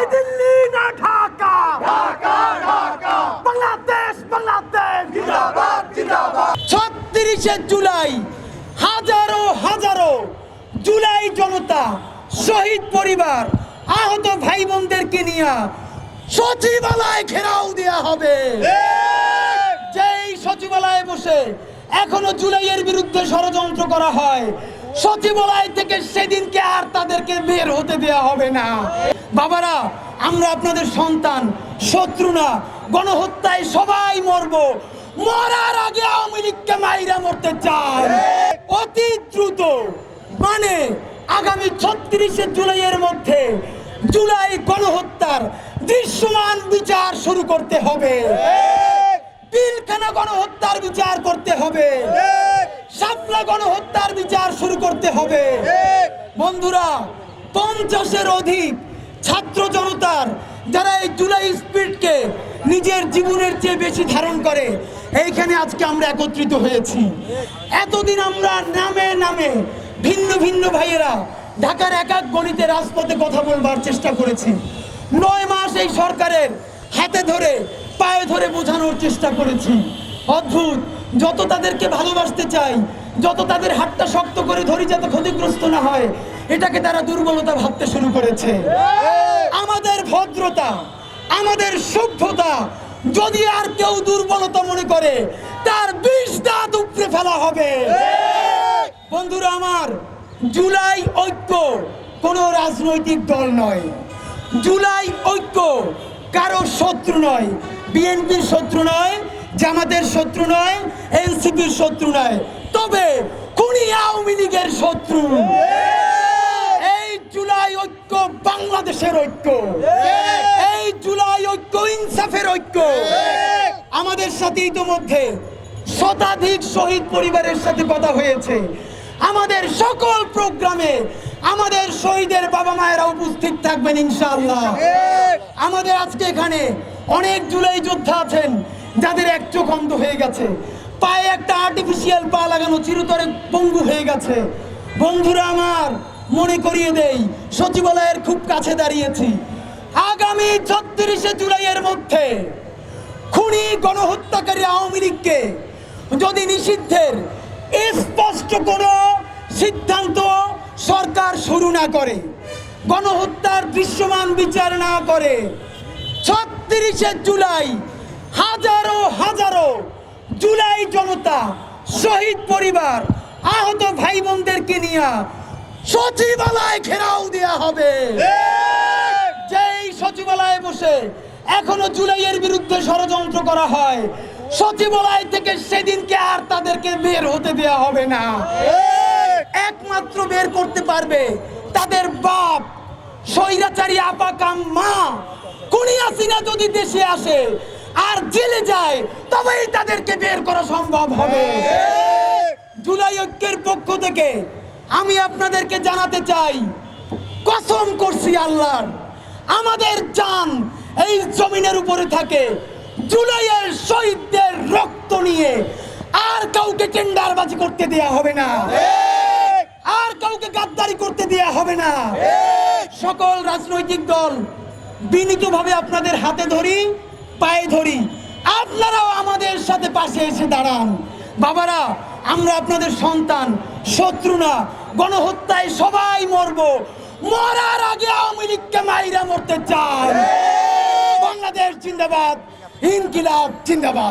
এই দিল্লি না ঢাকা? বাংলাদেশ বাংলাদেশ। ছত্রিশে জুলাই হাজারো হাজারো জুলাই জনতা শহীদ পরিবার আহত ভাই বোনদেরকে নিয়ে সচিবালয় ঘেরাও দেয়া হবে। যেই সচিবালয়ে বসে এখনও জুলাইয়ের বিরুদ্ধে ষড়যন্ত্র করা হয় সচিবালয় থেকে সেদিনকে আর তাদেরকে বের হতে দেয়া হবে না। বাবারা আমরা আপনাদের সন্তান শত্রু না গণহত্যায় সবাই মরবো। মরার আগে আওয়ামী লীগকে মাইরা মরতে চায় অতি দ্রুত। মানে আগামী ছত্রিশে জুলাইয়ের মধ্যে জুলাই গণহত্যার দৃশ্যমান বিচার শুরু করতে হবে। পিলখানা গণহত্যার বিচার করতে হবে। শাপলা গণহত্যার বিচার শুরু করতে হবে। বন্ধুরা পঞ্চাশের অধিক ছাত্র জনতার যারা এই জুলাই স্পিডকে নিজের জীবনের চেয়ে বেশি ধারণ করে এইখানে আজকে আমরা একত্রিত হয়েছি। এতদিন আমরা নামে নামে ভিন্ন ভিন্ন ভাইয়েরা ঢাকার এক এক গণিতে রাজপথে কথা বলবার চেষ্টা করেছি। নয় মাস এই সরকারের হাতে ধরে পায়ে ধরে বোঝানোর চেষ্টা করেছি। অদ্ভুত যত তাদেরকে ভালোবাসতে চাই যত তাদের হাতটা শক্ত করে ধরি, যাতে ক্ষতিগ্রস্ত না হয়, এটাকে তারা দুর্বলতা ভাবতে শুরু করেছে। আমাদের ভদ্রতা, আমাদের সভ্যতা যদি আর কেউ দুর্বলতা মনে করে, তার বিষ দাঁত উপড়ে ফেলা হবে। বন্ধুরা আমার, জুলাই ঐক্য কোনো রাজনৈতিক দল নয়। জুলাই ঐক্য কারও শত্রু নয়। বিএনপির শত্রু নয়, জামাতের শত্রু নয়, এনসিপির শত্রু নয়। তবে খুনি আওয়ামী লীগের শত্রু। এই জুলাই ঐক্য বাংলাদেশের ঐক্য। এই জুলাই ঐক্য ইনসাফের ঐক্য। আমাদের সাথে ইতোমধ্যে শতাধিক শহীদ পরিবারের সাথে কথা হয়েছে। আমাদের সকল প্রোগ্রামে আমাদের শহীদের বাবা মায়েরা উপস্থিত থাকবেন ইনশাআল্লাহ। আমাদের আজকে এখানে অনেক জুলাই যোদ্ধা আছেন, যাদের এক চোখ অন্ধ হয়ে গেছে। পায়ে একটা আর্টিফিশিয়াল পা লাগানো চিরতরে পঙ্গু হয়ে গেছে। বন্ধুরা আমার, মনে করিয়ে দেই, সচিবালয়ের খুব কাছে দাঁড়িয়েছি। আগামী ছত্রিশে জুলাইয়ের মধ্যে খুনি গণহত্যাকারী আওয়ামী লীগকে যদি নিষিদ্ধের স্পষ্ট কোনো সিদ্ধান্ত সরকার শুরু না করে, গণহত্যার দৃশ্যমান বিচার না করে, ছত্রিশে জুলাই হাজারো হাজারো জুলাই জনতা, শহীদ পরিবার, আহত ভাই বোনদেরকে নিয়ে সচিবালয় ঘেরাও দেয়া হবে। যেই সচিবালয়ে বসে এখনও জুলাইয়ের বিরুদ্ধে ষড়যন্ত্র করা হয়, সচিবালয় থেকে সেদিনকে আর তাদেরকে বের হতে দেয়া হবে না। একমাত্র বের করতে পারবে তাদের বাপ, স্বৈরাচারী আপাকাম মা কুনি আসিনা যদি দেশে আসে আর জেলে যায় তবেই তাদেরকে বের করা সম্ভব হবে। জুলাই ঐক্যের পক্ষ থেকে আমি আপনাদেরকে জানাতে চাই কসম করছি আল্লাহর আমাদের চান এই জমিনের উপরে থাকে জুলাইয়ের শহীদদের রক্ত নিয়ে আর কাউকে টেন্ডারবাজি করতে দেয়া হবে না। আর কাউকে গাদ্দারি করতে দেয়া হবে না। সকল রাজনৈতিক দল বিনীতভাবে আপনাদের হাতে ধরি। পায়ে ধরি। আপনারাও আমাদের সাথে পাশে এসে দাঁড়ান। বাবারা আমরা আপনাদের সন্তান শত্রু না। গণহত্যায় সবাই মরব। মরার আগে আওয়ামী লীগকে মাইরা মরতে চায় বাংলাদেশ জিন্দাবাদ ইনকিলাব জিন্দাবাদ।